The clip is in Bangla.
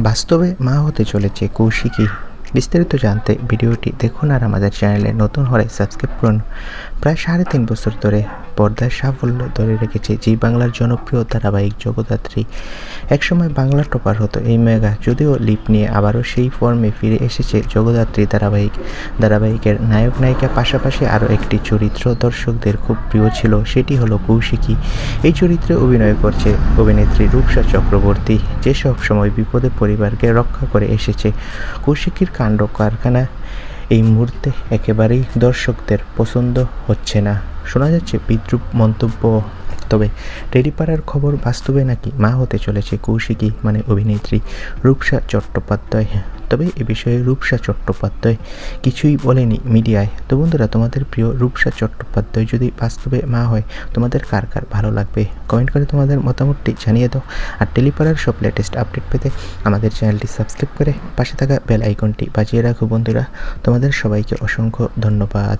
বাস্তবে মা হতে চলেছে কৌশিকী। বিস্তারিত জানতে ভিডিওটি দেখুন আর আমাদের চ্যানেলে নতুন হলে সাবস্ক্রাইব করুন। প্রায় সাড়ে তিন বছর ধরে পর্দার সাফল্য ধরে রেখেছে জি বাংলার জনপ্রিয় ধারাবাহিক জগদ্ধাত্রী। একসময় বাংলা টপার হতো এই মেগা, যদিও লিপ নিয়ে আবারও সেই ফর্মে ফিরে এসেছে জগদ্ধাত্রী ধারাবাহিক। ধারাবাহিকের নায়ক নায়িকা পাশাপাশি আরও একটি চরিত্র দর্শকদের খুব প্রিয় ছিল, সেটি হলো কৌশিকী। এই চরিত্রে অভিনয় করছে অভিনেত্রী রূপসা চক্রবর্তী যে সব সময় বিপদে পরিবারকে রক্ষা করে এসেছে। কৌশিকীর কাণ্ড কারখানা এই মুহূর্তে একেবারেই দর্শকদের পছন্দ হচ্ছে না। শোনা যাচ্ছে বিদ্রুপ মন্তব্য, তবে টেরিপাড়ার খবর বাস্তবে নাকি মা হতে চলেছে কৌশিকী মানে অভিনেত্রী রূপসা চট্টোপাধ্যায়। তবে এ বিষয়ে রূপসা চট্টোপাধ্যায় কিছুই বলেনি মিডিয়ায়। তো বন্ধুরা, তোমাদের প্রিয় রূপসা চট্টোপাধ্যায় যদি বাস্তবে মা হয়, তোমাদের কার কার ভালো লাগবে? কমেন্ট করে তোমাদের মতামতটি জানিয়ে দাও। আর টেলিপাড়ার সব লেটেস্ট আপডেট পেতে আমাদের চ্যানেলটি সাবস্ক্রাইব করে পাশে থাকা বেল আইকনটি বাজিয়ে রাখো বন্ধুরা। তোমাদের সবাইকে অসংখ্য ধন্যবাদ।